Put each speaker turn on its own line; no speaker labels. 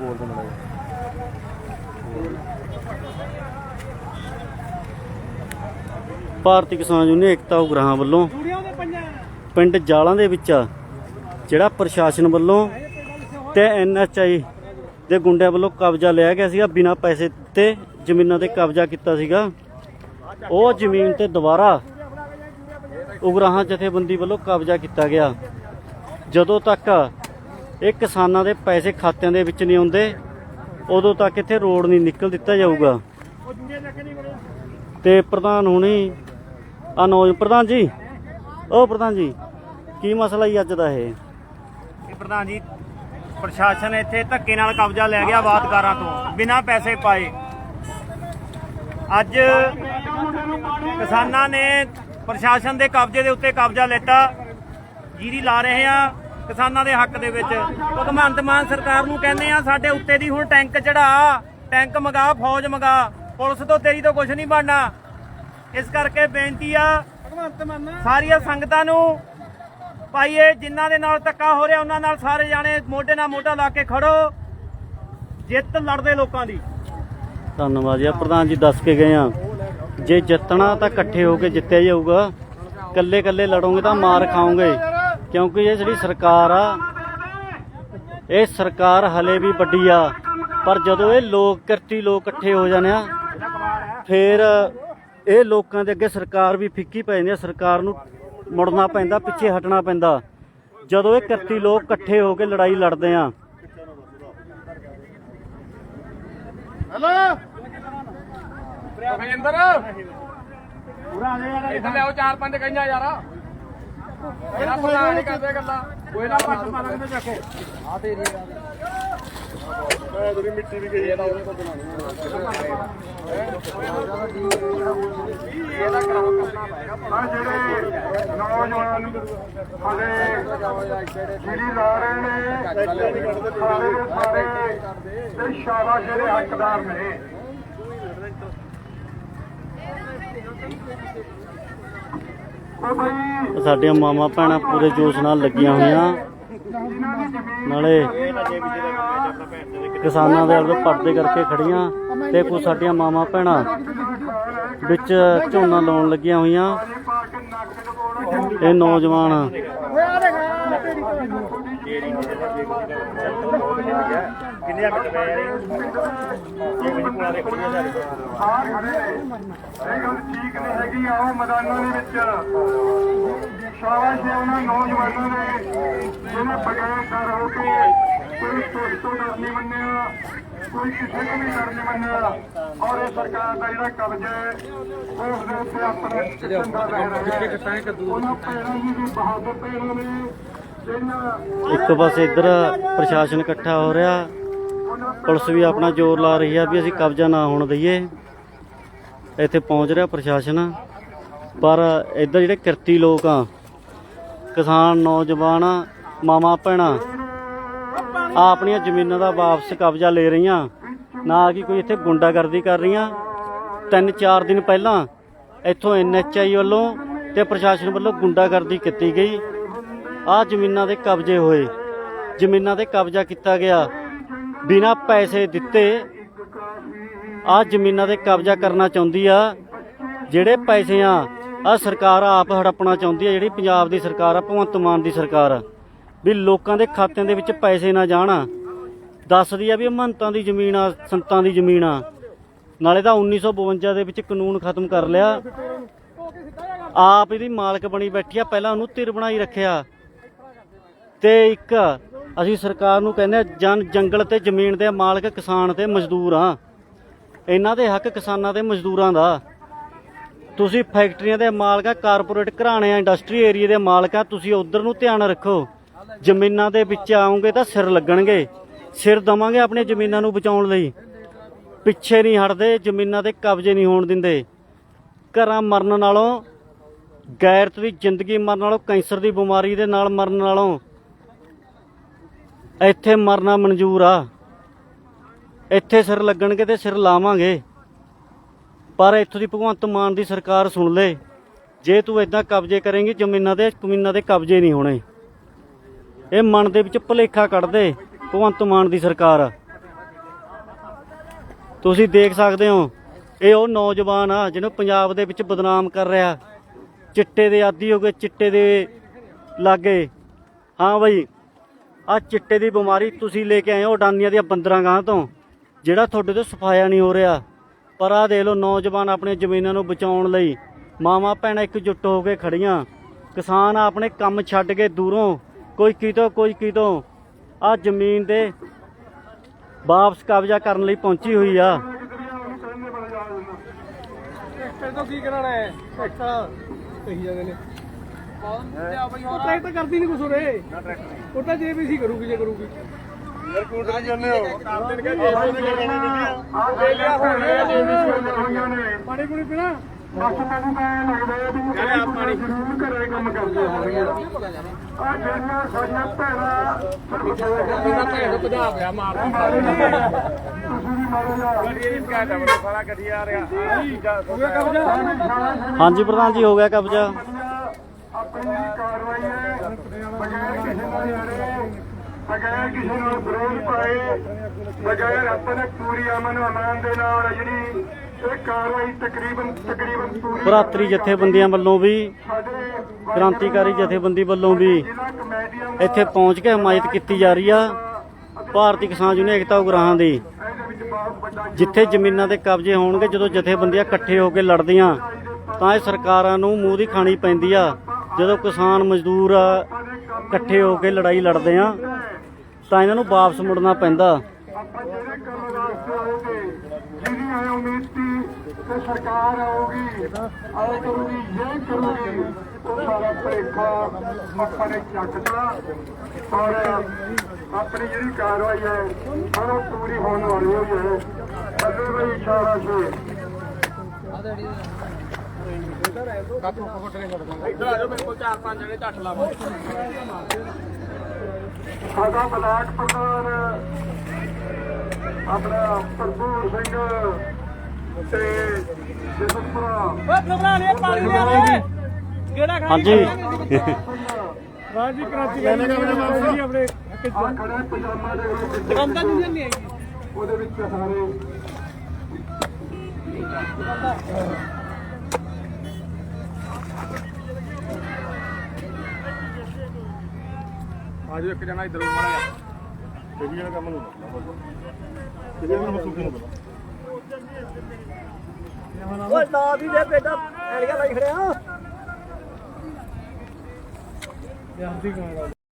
ਬੋਲ ਦੇ ਮੜਾ
ਭਾਰਤੀ ਕਿਸਾਨ ਯੂਨੀਅਨ ਏਕਤਾ ਉਗਰਾਹਾਂ ਵੱਲੋਂ ਪਿੰਡ ਜਾਲਾਂ ਦੇ ਵਿੱਚ ਜਿਹੜਾ ਪ੍ਰਸ਼ਾਸਨ ਵੱਲੋਂ ਤੇ ਐਨਐਚਆਈ ਦੇ ਗੁੰਡਿਆਂ ਵੱਲੋਂ ਕਬਜ਼ਾ ਲਿਆ ਗਿਆ ਸੀਗਾ, ਬਿਨਾਂ ਪੈਸੇ ਤੇ ਜ਼ਮੀਨਾਂ ਤੇ ਕਬਜ਼ਾ ਕੀਤਾ ਸੀਗਾ। ਉਹ ਜ਼ਮੀਨ ਤੇ ਦੁਬਾਰਾ ਉਗਰਾਹਾਂ ਜਥੇਬੰਦੀ ਵੱਲੋਂ ਕਬਜ਼ਾ ਕੀਤਾ ਗਿਆ। ਜਦੋਂ ਤੱਕ ਇਹ ਕਿਸਾਨਾਂ ਦੇ ਪੈਸੇ ਖਾਤਿਆਂ ਦੇ ਵਿੱਚ ਨਹੀਂ ਆਉਂਦੇ। ਉਦੋਂ ਤੱਕ ਇੱਥੇ ਰੋਡ ਨਹੀਂ ਨਿਕਲ ਦਿੱਤਾ ਜਾਊਗਾ। ਤੇ ਪ੍ਰਧਾਨ ਹੁਣੀ ਆ ਨੌ ਪ੍ਰਧਾਨ ਜੀ ਉਹ ਪ੍ਰਧਾਨ ਜੀ, ਕੀ ਮਸਲਾ ਹੀ ਅੱਜ ਦਾ ਇਹ?
ਇਹ ਪ੍ਰਧਾਨ ਜੀ, ਪ੍ਰਸ਼ਾਸਨ ਇੱਥੇ ਧੱਕੇ ਨਾਲ ਕਬਜ਼ਾ ਲੈ ਗਿਆ ਬਾਦਕਾਰਾਂ ਤੋਂ, ਬਿਨਾਂ ਪੈਸੇ ਪਾਏ। ਅੱਜ ਕਿਸਾਨਾਂ ਨੇ ਪ੍ਰਸ਼ਾਸਨ ਦੇ ਕਬਜ਼ੇ ਦੇ ਉੱਤੇ ਕਬਜ਼ਾ ਲੈਤਾ। ਜੀਰੀ ਲਾ ਰਹੇ ਆ ਕਿਸਾਨਾਂ ਦੇ ਹੱਕ ਦੇ ਵਿੱਚ। ਭਗਵੰਤ ਮਾਨ ਸਰਕਾਰ ਨੂੰ ਕਹਿੰਦੇ ਆ, ਸਾਡੇ ਉੱਤੇ ਦੀ ਹੁਣ ਟੈਂਕ ਚੜਾ, ਟੈਂਕ ਮੰਗਾ, ਫੌਜ ਮੰਗਾ, ਪੁਲਿਸ ਤੋਂ ਤੇਰੀ ਤੋਂ ਕੁਝ ਨਹੀਂ ਬਣਨਾ। ਇਸ ਕਰਕੇ ਬੇਨਤੀ ਆ ਭਗਵੰਤ ਸਾਰੀਆਂ ਸੰਗਤਾਂ ਨੂੰ, ਭਾਈ ਇਹ ਜਿਨ੍ਹਾਂ ਦੇ ਨਾਲ ਧੱਕਾ ਹੋ ਰਿਹਾ, ਉਹਨਾਂ ਨਾਲ ਸਾਰੇ ਜਾਣੇ ਮੋਢੇ ਨਾਲ ਮੋਢਾ ਲਾ ਕੇ ਖੜੋ। ਜਿੱਤ ਲੜਦੇ ਲੋਕਾਂ ਦੀ।
ਧੰਨਵਾਦ ਜੀ ਪ੍ਰਧਾਨ ਜੀ ਦੱਸ ਕੇ ਗਏ ਆ। ਜੇ ਜਿੱਤਣਾ ਤਾਂ ਇਕੱਠੇ ਹੋ ਕੇ ਜਿੱਤਿਆ ਜਾਊਗਾ। ਇਕੱਲੇ ਕੱਲੇ ਲੜੋਗੇ ਤਾਂ ਮਾਰ ਖਾਓਗੇ। ਕਿਉਂਕਿ ਇਹ ਜਿਹੜੀ ਸਰਕਾਰ ਆ ਇਹ ਸਰਕਾਰ ਹਲੇ ਵੀ ਵੱਡੀ ਆ। ਪਰ ਜਦੋਂ ਇਹ ਲੋਕ ਕਿਰਤੀ ਲੋਕ ਇਕੱਠੇ ਹੋ ਜਾਂਦੇ ਆ ਫਿਰ ਇਹ ਲੋਕਾਂ ਦੇ ਅੱਗੇ ਸਰਕਾਰ ਵੀ ਫਿੱਕੀ ਪੈ ਜਾਂਦੀ ਆ ਸਰਕਾਰ ਨੂੰ ਮੁੜਨਾ ਪੈਂਦਾ ਪਿੱਛੇ ਹਟਣਾ ਪੈਂਦਾ। ਜਦੋਂ ਇਹ ਕਿਰਤੀ ਲੋਕ ਇਕੱਠੇ ਹੋ ਕੇ ਲੜਾਈ ਲੜਦੇ ਆ।
ਰਵਿੰਦਰ ਇੱਧਰ ਲਿਆਓ ਚਾਰ ਪੰਜ ਕਈਆਂ ਯਾਰ। ਇਹਨਾਂ ਪਤਾ ਨਹੀਂ ਕਰਦੇ ਗੱਲਾਂ। ਕੋਈ ਨਾ ਪੱਟ ਮਾਰਾਂ ਤੇ ਚੱਕੋ ਆ ਤੇਰੀ ਮੈਂ ਤੇਰੀ ਮਿੱਟੀ ਵੀ ਗਈ ਇਹਦਾ ਉਹਨੇ ਤੋਂ
ਆ ਜਿਹੜੇ ਨੌਜਵਾਨ ਹਲੇ ਜਿਹੜੀ ਲਾ ਰਹੇ ਨੇ, ਸਾਰੇ ਸਾਰੇ ਤੇ ਸ਼ਾਬਾਸ਼ ਜਿਹੜੇ ਹੱਕਦਾਰ ਨੇ।
ਸਾਡੀਆਂ ਮਾਮਾ ਭੈਣਾਂ ਪੂਰੇ ਜੋਸ਼ ਨਾਲ ਲੱਗੀਆਂ ਹੋਈਆਂ। ਨਾਲੇ ਕਿਸਾਨਾਂ ਦੇ ਆਪਦੇ ਪਰਦੇ ਕਰਕੇ ਖੜੀਆਂ ਤੇ ਕੁਝ ਸਾਡੀਆਂ ਮਾਮਾ ਭੈਣਾਂ ਵਿੱਚ ਝੋਨਾ ਲਾਉਣ ਲੱਗੀਆਂ ਹੋਈਆਂ। ਇਹ ਨੌਜਵਾਨ
ਕਿੰਨੇ ਮਿੰਟ ਪਏ ਇਹ ਵੀ ਪੁਣਾ ਦੇ ਖੜੀਆਂ ਜਾ
ਬਾਹਰ ਖੜੇ ਨੇ ਇਹ ਗੱਲ ਠੀਕ ਨਹੀਂ ਹੈਗੀ ਆਓ ਮੈਦਾਨਾਂ ਦੇ ਵਿੱਚ ਸ਼ਾਬਾਸ਼ ਹੈ ਉਹਨਾਂ ਨੌਜਵਾਨਾਂ ਨੇ ਜਿਹਨੇ ਬਗੈਰ ਡਰ ਹੋ ਕੇ ਕੋਈ ਤੁਸ ਤੋਂ ਡਰ ਨਹੀਂ ਮੰਨਿਆ ਕੋਈ ਕਿਸੇ ਨੂੰ ਵੀ ਡਰ ਨਹੀਂ ਮੰਨਿਆ ਔਰ ਇਹ ਸਰਕਾਰ ਦਾ ਜਿਹੜਾ ਕਬਜ਼ਾ ਹੈ ਉਸ ਦੇ ਉੱਤੇ ਆਪਣਾ ਚੰਗਾ ਰਹਿ ਰਿਹਾ ਹੈ ਉਹਨਾਂ ਪੈਰਾਂ ਦੀ ਵੀ ਬਹਾਦਰ ਪੈਰਾਂ ਨੇ
ਇੱਕ ਪਾਸੇ ਇੱਧਰ ਪ੍ਰਸ਼ਾਸਨ ਇਕੱਠਾ ਹੋ ਰਿਹਾ। ਪੁਲਿਸ ਵੀ ਆਪਣਾ ਜ਼ੋਰ ਲਾ ਰਹੀ ਆ ਵੀ ਅਸੀਂ ਕਬਜ਼ਾ ਨਾ ਹੋਣ ਦਈਏ। ਇੱਥੇ ਪਹੁੰਚ ਰਿਹਾ ਪ੍ਰਸ਼ਾਸਨ। ਪਰ ਇੱਧਰ ਜਿਹੜੇ ਕਿਰਤੀ ਲੋਕ ਆ, ਕਿਸਾਨ, ਨੌਜਵਾਨ, ਮਾਵਾਂ, ਭੈਣਾਂ ਆ ਆਪਣੀਆਂ ਜ਼ਮੀਨਾਂ ਦਾ ਵਾਪਸ ਕਬਜ਼ਾ ਲੈ ਰਹੀਆਂ। ਨਾ ਕਿ ਕੋਈ ਇੱਥੇ ਗੁੰਡਾਗਰਦੀ ਕਰ ਰਹੀਆਂ। ਤਿੰਨ ਚਾਰ ਦਿਨ ਪਹਿਲਾਂ ਇੱਥੋਂ ਐਨਐਚਆਈ ਵੱਲੋਂ ਤੇ ਪ੍ਰਸ਼ਾਸਨ ਵੱਲੋਂ ਗੁੰਡਾਗਰਦੀ ਕੀਤੀ ਗਈ। ਆ ਜ਼ਮੀਨਾਂ ਦੇ ਕਬਜ਼ੇ ਹੋਏ। ਜ਼ਮੀਨਾਂ ਤੇ ਕਬਜ਼ਾ ਕੀਤਾ ਗਿਆ। ਬਿਨਾਂ ਪੈਸੇ ਦਿੱਤੇ ਆ ਜ਼ਮੀਨਾਂ ਤੇ ਕਬਜ਼ਾ ਕਰਨਾ ਚਾਹੁੰਦੀ ਆ। ਜਿਹੜੇ ਪੈਸੇ ਆ ਆ ਸਰਕਾਰ ਆਪ ਹੜਪਣਾ ਚਾਹੁੰਦੀ ਆ, ਜਿਹੜੀ ਪੰਜਾਬ ਦੀ ਸਰਕਾਰ ਆ, ਭਗਵੰਤ ਮਾਨ ਦੀ ਸਰਕਾਰ ਵੀ ਲੋਕਾਂ ਦੇ ਖਾਤਿਆਂ ਦੇ ਵਿੱਚ ਪੈਸੇ ਨਾ ਜਾਣ। ਦੱਸਦੀ ਆ ਵੀ ਮਹੰਤਾਂ ਦੀ ਜ਼ਮੀਨ ਆ, ਸੰਤਾਂ ਦੀ ਜ਼ਮੀਨ ਆ। ਨਾਲੇ ਤਾਂ 1952 ਦੇ ਵਿੱਚ ਕਾਨੂੰਨ ਖਤਮ ਕਰ ਲਿਆ। ਆਪ ਇਹਦੀ ਮਾਲਕ ਬਣੀ ਬੈਠੀ ਆ, ਪਹਿਲਾਂ ਉਹਨੂੰ ਧਿਰ ਬਣਾਈ ਰੱਖਿਆ। ਤੇ ਇੱਕ ਅਸੀਂ ਸਰਕਾਰ ਨੂੰ ਕਹਿੰਦੇ ਆ ਜਨ ਜੰਗਲ ਤੇ ਜ਼ਮੀਨ ਦੇ ਮਾਲਕ ਕਿਸਾਨ ਤੇ ਮਜ਼ਦੂਰ ਆ ਇਹਨਾਂ ਦੇ ਹੱਕ ਕਿਸਾਨਾਂ ਤੇ ਮਜ਼ਦੂਰਾਂ ਦਾ। ਤੁਸੀਂ ਫੈਕਟਰੀਆਂ ਦੇ ਮਾਲਕ ਆ ਕਾਰਪੋਰੇਟ ਘਰਾਣੇ ਆ ਇੰਡਸਟਰੀ ਏਰੀਆ ਦੇ ਮਾਲਕ ਆ ਤੁਸੀਂ ਉਧਰ ਨੂੰ ਧਿਆਨ ਰੱਖੋ। ਜ਼ਮੀਨਾਂ ਦੇ ਵਿੱਚ ਆਉਂਗੇ ਤਾਂ ਸਿਰ ਲੱਗਣਗੇ। ਸਿਰ ਦਵਾਂਗੇ ਆਪਣੀਆਂ ਜ਼ਮੀਨਾਂ ਨੂੰ ਬਚਾਉਣ ਲਈ। ਪਿੱਛੇ ਨਹੀਂ ਹਟਦੇ, ਜ਼ਮੀਨਾਂ ਤੇ ਕਬਜ਼ੇ ਨਹੀਂ ਹੋਣ ਦਿੰਦੇ। ਘਰਾਂ ਮਰਨ ਨਾਲੋਂ ਗੈਰਤ ਦੀ ਜ਼ਿੰਦਗੀ ਮਰਨ ਨਾਲੋਂ, ਕੈਂਸਰ ਦੀ ਬਿਮਾਰੀ ਦੇ ਨਾਲ ਮਰਨ ਨਾਲੋਂ ਇੱਥੇ ਮਰਨਾ ਮਨਜ਼ੂਰ ਆ। ਇੱਥੇ ਸਿਰ ਲੱਗਣਗੇ ਤੇ ਸਿਰ ਲਾਵਾਂਗੇ। ਪਰ ਇੱਥੋਂ ਦੀ ਭਗਵੰਤ ਮਾਨ ਦੀ ਸਰਕਾਰ ਸੁਣ ਲੈ। ਜੇ ਤੂੰ ਇਦਾਂ ਕਬਜ਼ੇ ਕਰੇਂਗੀ, ਜ਼ਮੀਨਾਂ ਦੇ ਕਮੀਨਾਂ ਦੇ ਕਬਜ਼ੇ ਨਹੀਂ ਹੋਣੇ। ਇਹ ਮਨ ਦੇ ਵਿੱਚ ਭੁਲੇਖਾ ਕੱਢਦੇ ਭਗਵੰਤ ਮਾਨ ਦੀ ਸਰਕਾਰ। ਤੁਸੀਂ ਦੇਖ ਸਕਦੇ ਹੋ, ਇਹ ਉਹ ਨੌਜਵਾਨ ਆ ਜਿਹਨੂੰ ਪੰਜਾਬ ਦੇ ਵਿੱਚ ਬਦਨਾਮ ਕਰ ਰਿਹਾ। ਚਿੱਟੇ ਦੇ ਆਦੀ ਹੋ ਗਏ, ਚਿੱਟੇ ਦੇ ਲਾਗੇ। ਹਾਂ ਬਈ ਆ ਚਿੱਟੇ ਦੀ ਬਿਮਾਰੀ ਤੁਸੀਂ ਲੈ ਕੇ ਆਏ ਹੋ ਅਡਾਨੀਆਂ ਦੀਆਂ ਬੰਦਰਾਂ ਗਾਂ ਤੋਂ ਜਿਹੜਾ ਤੁਹਾਡੇ ਤੋਂ ਸਫਾਇਆ ਨਹੀਂ ਹੋ ਰਿਹਾ। ਪਰ ਆ ਦੇਖ ਲਓ ਨੌਜਵਾਨ ਆਪਣੀਆਂ ਜ਼ਮੀਨਾਂ ਨੂੰ ਬਚਾਉਣ ਲਈ ਮਾਵਾਂ ਭੈਣਾਂ ਇਕਜੁੱਟ ਹੋ ਕੇ ਖੜੀਆਂ। ਕਿਸਾਨ ਆਪਣੇ ਕੰਮ ਛੱਡ ਕੇ ਦੂਰੋਂ ਕੋਈ ਕਿਤੋਂ ਕੋਈ ਕਿਤੋਂ ਆ ਜ਼ਮੀਨ ਦੇ ਵਾਪਸ ਕਬਜ਼ਾ ਕਰਨ ਲਈ ਪਹੁੰਚੀ ਹੋਈ ਆ।
ਟਰੈਕਟਰ ਤੋਂ ਕੀ ਕਰਾਣਾ ਹੈ? ਟਰੈਕਟਰ ਕਹੀ ਜਾਂਦੇ ਨੇ। ਟਰੈਕਟਰ ਕਰਦੀ ਨਹੀਂ ਕੁਛ ਉਰੇ। ਉਹ ਤਾਂ ਜੇਬੀਸੀ ਕਰੂਗੀ, ਜੇ ਕਰੂਗੀ। ਯਾਰ ਕੋਟਾ ਜਾਂਦੇ ਹੋ ਕਰ ਦੇਣਗੇ
ਹੋਈਆਂ ਨੇ
ਪਾਣੀ ਪੂਣੀ ਪੀਣਾ?
ਬਸ ਮੈਨੂੰ ਤਾਂ ਲੱਗਦਾ ਹੈ ਵੀ ਇਹ ਪਾਣੀ ਜ਼ਰੂਰ ਘਰੇ ਕੰਮ ਕਰਦੇ ਹੋਣਗੇ ਆ ਜਿਹੜੀਆਂ ਸਾਡੀਆਂ ਭੈਣਾਂ ਸਿਰਫ
ਭੈਣ ਭਜਾ ਪਿਆ ਮਾਰ
ਤੁਸੀਂ ਵੀ ਮਾਰੋ ਯਾਰ
ਇਹ ਕਿਆ ਡਬਲ ਸਾਰਾ ਗੱਡੀ ਆ ਰਿਹਾ
ਹਾਂਜੀ, ਪ੍ਰਧਾਨ ਜੀ, ਹੋ ਗਿਆ ਕਬਜ਼ਾ
ਆਪਣੀ ਜਿਹੜੀ ਕਾਰਵਾਈ ਹੈ ਬਗੈਰ ਕਿਸੇ ਨਾਲ ਲੜੇ ਬਗੈਰ ਕਿਸੇ ਨਾਲ ਵਿਰੋਧ ਪਾਏ ਬਗੈਰ ਆਪਣੇ ਪੂਰੀ ਅਮਨ ਅਮਾਨ ਦੇ ਨਾਲ ਜਿਹੜੀ ਇਹ ਕਾਰਵਾਈ ਤਕਰੀਬਨ ਤਕਰੀਬਨ ਪੂਰੀ
ਭਰਾਤਰੀ ਜਥੇਬੰਦੀਆਂ ਵੱਲੋਂ ਵੀ ਕ੍ਰਾਂਤੀਕਾਰੀ ਜਥੇਬੰਦੀ ਵੱਲੋਂ ਵੀ ਇੱਥੇ ਪਹੁੰਚ ਕੇ ਹਮਾਇਤ ਕੀਤੀ ਜਾ ਰਹੀ ਆ ਭਾਰਤੀ ਕਿਸਾਨ ਯੂਨੀਅਨ ਏਕਤਾ ਉਗਰਾਹਾਂ ਦੀ। ਜਿੱਥੇ ਜ਼ਮੀਨਾਂ ਦੇ ਕਬਜ਼ੇ ਹੋਣਗੇ ਜਦੋਂ ਜਥੇਬੰਦੀਆਂ ਇਕੱਠੇ ਹੋ ਕੇ ਲੜਦੀਆਂ ਤਾਂ ਇਹ ਸਰਕਾਰਾਂ ਨੂੰ ਮੂੰਹ ਦੀ ਖਾਣੀ ਪੈਂਦੀ ਆ। ਜਦੋਂ ਕਿਸਾਨ ਮਜ਼ਦੂਰ ਇਕੱਠੇ ਹੋ ਕੇ ਲੜਾਈ ਲੜਦੇ ਆ ਤਾਂ ਇਹਨਾਂ ਨੂੰ ਵਾਪਸ ਮੁੜਨਾ ਪੈਂਦਾ।
ਆਪਾਂ ਜਿਹੜੇ ਕੰਮ ਵਾਸਤੇ ਆਓਗੇ ਜਿਹਦੀ ਐ ਉਮੀਦ ਸੀ ਕਿ ਸਰਕਾਰ ਆਊਗੀ ਆਏ ਕਰੂਗੀ ਇਹ ਕਰੂਗੀ ਉਹ ਸਾਰਾ ਭਰੇਖਾ ਆਪਾਂ ਨੇ ਚੱਕਦਾ ਔਰ ਆਪਣੀ ਜਿਹੜੀ ਕਾਰਵਾਈ ਹੈ ਉਹ ਪੂਰੀ ਹੋਣ ਵਾਲੀ ਹੋਈ ਹੈ। ਅੱਗੇ ਵੀ ਇਸ਼ਾਰਾ ਸੀ।
ਇੱਧਰ ਆ ਜਾਓ ਮੇਰੇ ਕੋਲ ਚਾਰ ਪੰਜ ਜਣੇ ਝੱਟ ਲਾਵਾ
ਸਾਡਾ ਬਲਾਕ ਪ੍ਰਧਾਨ ਆਪਣਾ ਭਰਪੂਰ ਸਿੰਘ ਤੇ ਜਿਸਪਰਾ
ਓਏ ਬਣਾ ਲਿਆ ਪਾਣੀ ਲਿਆ ਓਏ ਕਿਹੜਾ ਖਾ
ਹਾਂਜੀ।
ਰਾਜੀ ਕਰਾਚੀ ਕਹਿੰਦੇ ਨੇ ਆਪਣੇ ਆਪਣੇ
ਆ ਖੜਾ ਪਜਾਮਾ ਦੇ ਵਿੱਚ।
ਦੁਕਾਨਦਾਰ ਯੂਨੀਅਨ ਨਹੀਂ ਹੈਗੀ।
ਉਹਦੇ ਵਿੱਚ ਸਾਰੇ
ਆ ਜਾਓ ਇੱਕ ਜਣਾ ਇੱਧਰ ਜਾ
ਇਹ ਵੀ ਜਿਹੜਾ ਕੰਮ ਨੂੰ ਕਿਹਦੇ ਨੂੰ ਮਸੂਕੀ ਨੂੰ
ਓਏ ਨਾ ਵੀ ਦੇ ਬੇਟਾ ਐੜੀਆਂ ਲਾਈ ਖੜਿਆ। ਯਾਰ ਦੀ ਕਮਾਲ